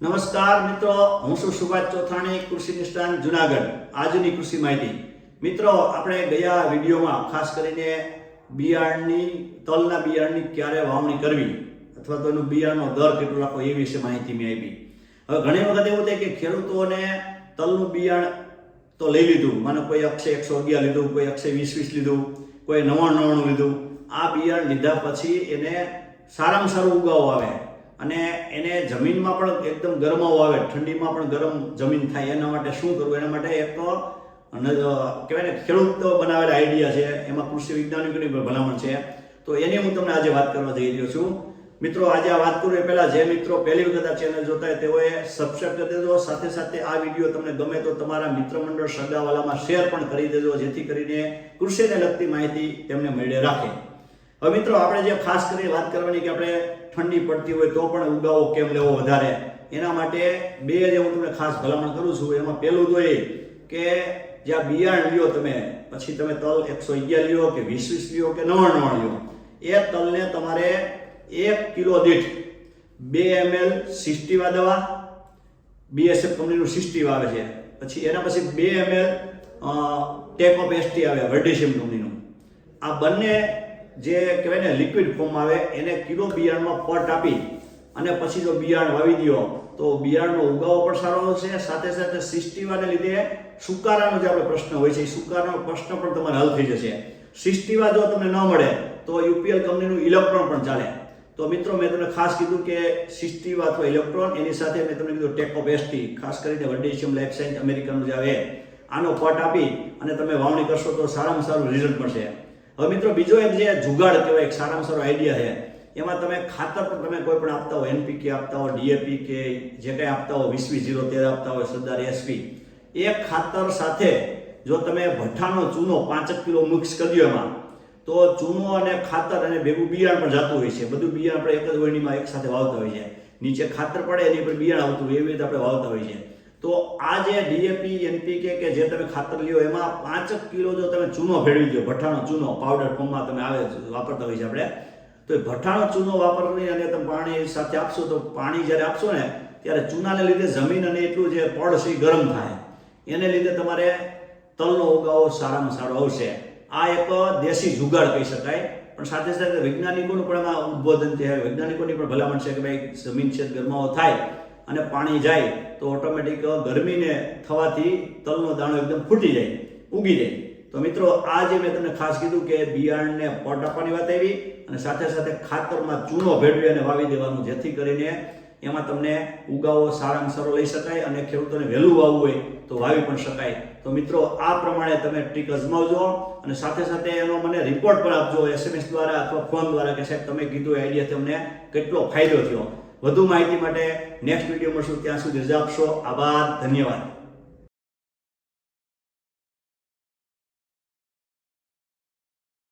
નમસ્કાર મિત્રો, હું છું સુભાષ ચોથાણી, કૃષિ નિષ્ઠાન જુનાગઢ. આજની કૃષિ માહિતી. મિત્રો, આપણે ગયા વિડીયોમાં, ખાસ કરીને બિયારણની તલના બિયારણની ક્યારે વાવણી કરવી, અથવા તો એનું બિયારણનો દર કેટલો રાખવો, એ વિશે માહિતી મેં આપી. હવે ઘણી વખત એવું થાય કે ખેડૂતોને તલનું બિયારણ તો લઈ લીધું, મને કોઈ અક્ષય એકસો અગિયાર લીધું, કોઈ અક્ષય વીસ વીસ લીધું, કોઈ નવાણું નવાણું લીધું. આ બિયારણ લીધા પછી એને સારામાં સારું ઉગાવો આવે. અને એને જમીનમાં પણ એકદમ ગરમાવો આવે, ઠંડીમાં પણ ગરમ જમીન થાય, એના માટે શું કરવું? એના માટે એક કહેવાય ને, ખેડૂત બનાવેલા આઈડિયા છે. એમાં કૃષિ વિજ્ઞાનિકોની ભલામણ છે. તો એની હું તમને આજે વાત કરવા જઈ રહ્યો છું. મિત્રો, આજે આ વાત કરું એ પહેલાં જે મિત્રો પહેલી વખત આ ચેનલ જોતા હોય તેઓએ સબસ્ક્રાઈબ કરી દેજો. સાથે સાથે આ વીડિયો તમને ગમે તો તમારા મિત્ર મંડળ સગાવાલામાં શેર પણ કરી દેજો, જેથી કરીને કૃષિને લગતી માહિતી તેમને મળે, રાખે. હવે મિત્રો, આપણે જે ખાસ કરીને વાત કરવાની કે આપણે ઠંડી પડતી હોય તો પણ ઉગાવો કેમ લેવો વધારે, એના માટે બે જે હું તમને ખાસ ભલામણ કરું છું. એમાં પહેલું તો એ કે જ્યાં બિયારણ લ્યો તમે, પછી તમે તલ એકસો અગિયાર લ્યો કે વીસ વીસ લ્યો કે નવ્વાણ નવ્વાણ લ્યો, એ તલને તમારે એક કિલો દીઠ બે એમએલ સિસ્ટીવા દવા, બીએસએફ કંપનીનું સિસ્ટીવ આવે છે. પછી એના પછી બે એમએલ ટેક એસટી આવે વર્ડિશિયમ કંપનીનું. આ બંને જે કહેવાય ને લિક્વિડ ફોર્મ આવે, એને કિલો બિયારણમાં પટ આપી અને પછી જો બિયારણ વાવી દો, તો બિયારણનો ઉગાવો પણ સારો હશે, સાથે સાથે સિસ્ટીવાને લીધે સુકારાનો જે આપણે પ્રશ્ન હોય છે, એ સુકારાનો પ્રશ્ન પણ તમારે હલ થઈ જશે. સિસ્ટીવા જો તમને ન મળે, તો યુપીએલ કંપનીનું ઇલેક્ટ્રોન પણ ચાલે. તો મિત્રો, મેં તમને ખાસ કીધું કે સિસ્ટીવા અથવા ઇલેક્ટ્રોન, એની સાથે મેં તમને કીધું ટેક ઓફ એસટી, ખાસ કરીને વર્ડિશિયમ સાયન્સ અમેરિકાનું જે આવે, આનો પટ આપી અને તમે વાવણી કરશો તો સારામાં સારું રિઝલ્ટ મળશે. હવે મિત્રો બીજો એક જે જુગાડ કહેવાય, એક સારામાં સારો આઈડિયા છે. એમાં તમે ખાતર પણ તમે કોઈ પણ આપતા હો એનપીકે આપતા હો ડીએપી કે જે કંઈ આપતા હો વીસવી વીસ જીરો તેર આપતા હોય, સરદાર એસપી એ ખાતર સાથે જો તમે ભઠ્ઠાનો ચૂનો પાંચ જ કિલો મિક્સ કરી દો એમાં, તો ચૂનો અને ખાતર અને ભેગું બિયારણ પણ જતું હોય છે. બધું બિયારણ આપણે એક જ વળણીમાં એક સાથે વાવતા હોય છે. નીચે ખાતર પડે, એની પર બિયારણ આવતું હોય, એવી રીતે આપણે વાવતા હોય છે. તો આ જે ડીએપી એનપીકે કે જે તમે ખાતર લ્યો, એમાં પાંચ કિલો જો તમે ચૂનો ભેળવી દો ભઠ્ઠાનો ચૂનો પાવડર ફોર્મમાં તમે આવે વાપરતા હોય છે આપણે, તો એ ભઠ્ઠાનો ચૂનો વાપરવી અને તમે પાણી સાથે આપશો, તો પાણી જ્યારે આપશો ને, ત્યારે ચૂનાને લીધે જમીન અને એટલું જે પડ છે ગરમ થાય. એને લીધે તમારે તલનો ઉગાવો સારામાં સારો આવશે. આ એક દેશી જુગાડ કહી શકાય. પણ સાથે સાથે વૈજ્ઞાનિકોનું પણ એમાં ઉદ્બોધન છે. વૈજ્ઞાનિકોની પણ ભલામણ છે કે ભાઈ જમીન છે ગરમાવો થાય. અને પાણી જાય તો ઓટોમેટિક ગરમીને થવાથી તલનો દાણો એકદમ ફૂટી જાય, ઉગી જાય. તો મિત્રો આ જે મેં તમને ખાસ કીધું કે બિયારણને પટ આપવાની વાત આવી અને સાથે સાથે ખાતરમાં ચૂનો ભેળવી અને વાવી દેવાનું, જેથી કરીને એમાં તમને ઉગાવો સારામાં સારો લઈ શકાય અને ખેડૂતોને વહેલું વાવવું હોય તો વાવી પણ શકાય. તો મિત્રો, આ પ્રમાણે તમે ટ્રીક અજમાવજો અને સાથે સાથે એનો મને રિપોર્ટ પણ આપજો એસએમએસ દ્વારા અથવા ફોન દ્વારા કે સાહેબ, તમે કીધું આઈડિયા તમને કેટલો ફાયદો થયો. વધુ માહિતી માટે નેક્સ્ટ વીડિયો મળશું ત્યાં સુધી રજા આપશો. આભાર ધન્યવાદ.